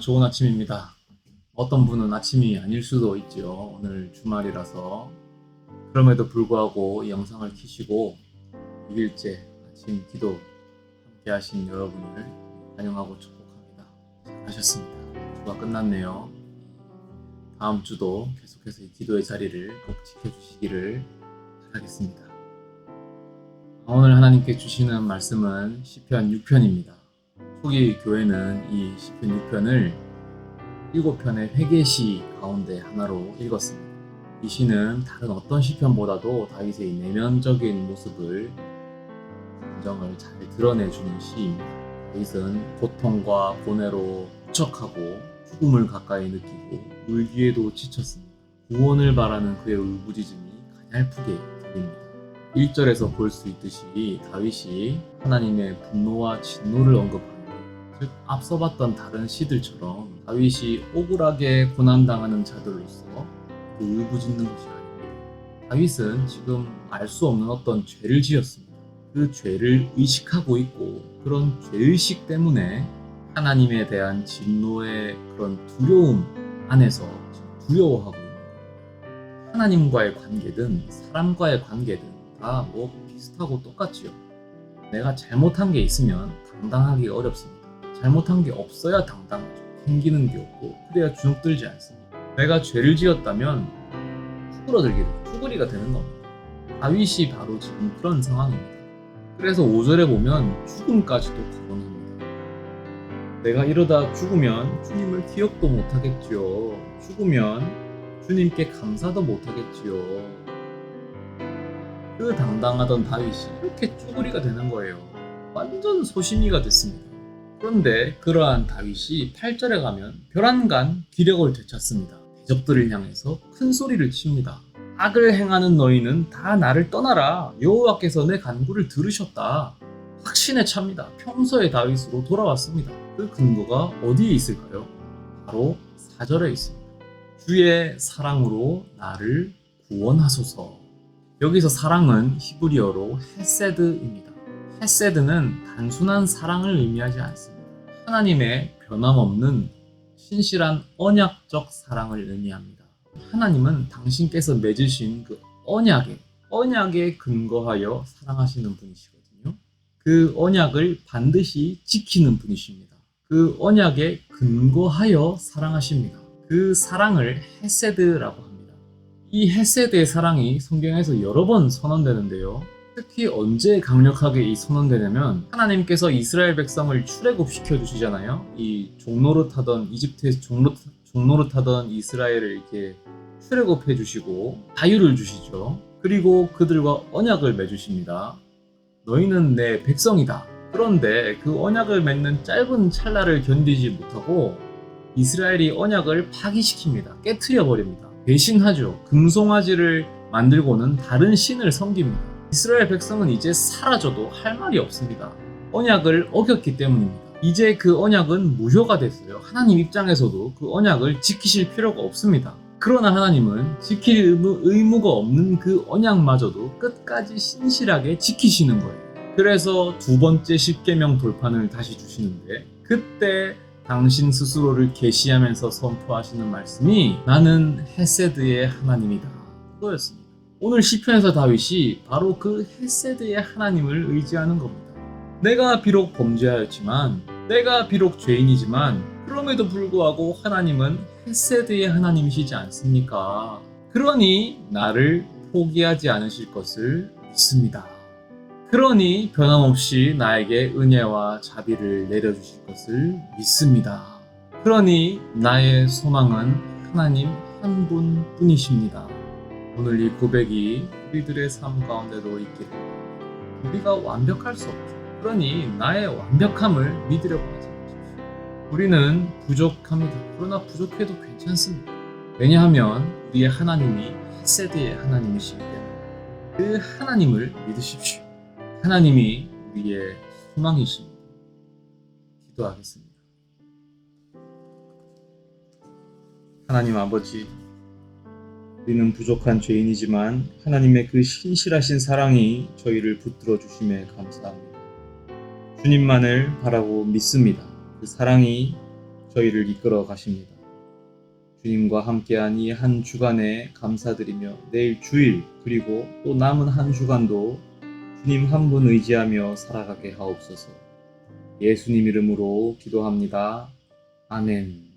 좋은 아침입니다. 어떤 분은 아침이 아닐 수도 있죠. 오늘 주말이라서. 그럼에도 불구하고 이 영상을 키시고 6일째 아침 기도 함께 하신 여러분을 환영하고 축복합니다. 잘하셨습니다. 주가 끝났네요. 다음 주도 계속해서 이 기도의 자리를 꼭 지켜주시기를 바라겠습니다. 오늘 하나님께 주시는 말씀은 시편 6편입니다. 초기 교회는 이 시편 6편을 7편의 회개시 가운데 하나로 읽었습니다. 이 시는 다른 어떤 시편보다도 다윗의 내면적인 모습을 감정을 잘 드러내주는 시입니다. 다윗은 고통과 고뇌로 부척하고 죽음을 가까이 느끼고 울기에도 지쳤습니다. 구원을 바라는 그의 울부짖음이 가냘프게 들립니다. 1절에서 볼 수 있듯이 다윗이 하나님의 분노와 진노를 언급합니다. 즉 앞서 봤던 다른 시들처럼 다윗이 억울하게 고난당하는 자들로서 그 울부짖는 것이 아닙니다. 다윗은 지금 알 수 없는 어떤 죄를 지었습니다. 그 죄를 의식하고 있고 그런 죄의식 때문에 하나님에 대한 진노의 그런 두려움 안에서 두려워하고 있는. 하나님과의 관계든 사람과의 관계든 다 뭐 비슷하고 똑같지요. 내가 잘못한 게 있으면 당당하기 어렵습니다. 잘못한 게 없어야 당당하죠. 생기는 게 없고 그래야 주눅 들지 않습니다. 내가 죄를 지었다면 쭈그러들게 돼요. 쭈그리가 되는 겁니다. 다윗이 바로 지금 그런 상황입니다. 그래서 5절에 보면 죽음까지도 거론합니다. 내가 이러다 죽으면 주님을 기억도 못하겠지요. 죽으면 주님께 감사도 못하겠지요. 그 당당하던 다윗이 이렇게 쭈그리가 되는 거예요. 완전 소심이가 됐습니다. 그런데 그러한 다윗이 8절에 가면 벼란간 기력을 되찾습니다. 대적들을 향해서 큰 소리를 칩니다. 악을 행하는 너희는 다 나를 떠나라. 여호와께서 내 간구를 들으셨다. 확신에 찹니다. 평소의 다윗으로 돌아왔습니다. 그 근거가 어디에 있을까요? 바로 4절에 있습니다. 주의 사랑으로 나를 구원하소서. 여기서 사랑은 히브리어로 헤세드입니다. 헤세드는 단순한 사랑을 의미하지 않습니다. 하나님의 변함없는 신실한 언약적 사랑을 의미합니다. 하나님은 당신께서 맺으신 그 언약에 언약에 근거하여 사랑하시는 분이시거든요. 그 언약을 반드시 지키는 분이십니다. 그 언약에 근거하여 사랑하십니다. 그 사랑을 헤세드라고 합니다. 이 헤세드의 사랑이 성경에서 여러 번 선언되는데요. 특히 언제 강력하게 이 선언되냐면 하나님께서 이스라엘 백성을 출애굽시켜 주시잖아요. 이 종로를 타던 이집트에서 종로, 종로를 타던 이스라엘을 이렇게 출애굽해 주시고 자유를 주시죠. 그리고 그들과 언약을 맺으십니다. 너희는 내 백성이다. 그런데 그 언약을 맺는 짧은 찰나를 견디지 못하고 이스라엘이 언약을 파기시킵니다. 깨트려 버립니다. 배신하죠. 금송아지를 만들고는 다른 신을 섬깁니다. 이스라엘 백성은 이제 사라져도 할 말이 없습니다. 언약을 어겼기 때문입니다. 이제 그 언약은 무효가 됐어요. 하나님 입장에서도 그 언약을 지키실 필요가 없습니다. 그러나 하나님은 지킬 의무, 의무 가 없는 그 언약마저도 끝까지 신실하게 지키시는 거예요. 그래서 두 번째 십계명 돌판을 다시 주시는데 그때 당신 스스로를 계시하면서 선포하시는 말씀이 나는 헤세드의 하나님이다. 그거였습니다. 오늘 시편에서 다윗이 바로 그 헤세드의 하나님을 의지하는 겁니다. 내가 비록 범죄하였지만, 내가 비록 죄인이지만, 그럼에도 불구하고 하나님은 헤세드의 하나님이시지 않습니까? 그러니 나를 포기하지 않으실 것을 믿습니다. 그러니 변함없이 나에게 은혜와 자비를 내려주실 것을 믿습니다. 그러니 나의 소망은 하나님 한 분뿐이십니다. 오늘 이 고백이 우리들의 삶 가운데도 있기를 우리가 완벽할 수 없죠. 그러니 나의 완벽함을 믿으려고 하지 마십시오. 우리는 부족합니다. 그러나 부족해도 괜찮습니다. 왜냐하면 우리의 하나님이 헤세드의 하나님이시기 때문에 그 하나님을 믿으십시오. 하나님이 우리의 소망이십니다. 기도하겠습니다. 하나님 아버지, 우리는 부족한 죄인이지만 하나님의 그 신실하신 사랑이 저희를 붙들어 주심에 감사합니다. 주님만을 바라고 믿습니다. 그 사랑이 저희를 이끌어 가십니다. 주님과 함께한 이 한 주간에 감사드리며 내일 주일 그리고 또 남은 한 주간도 주님 한 분 의지하며 살아가게 하옵소서. 예수님 이름으로 기도합니다. 아멘.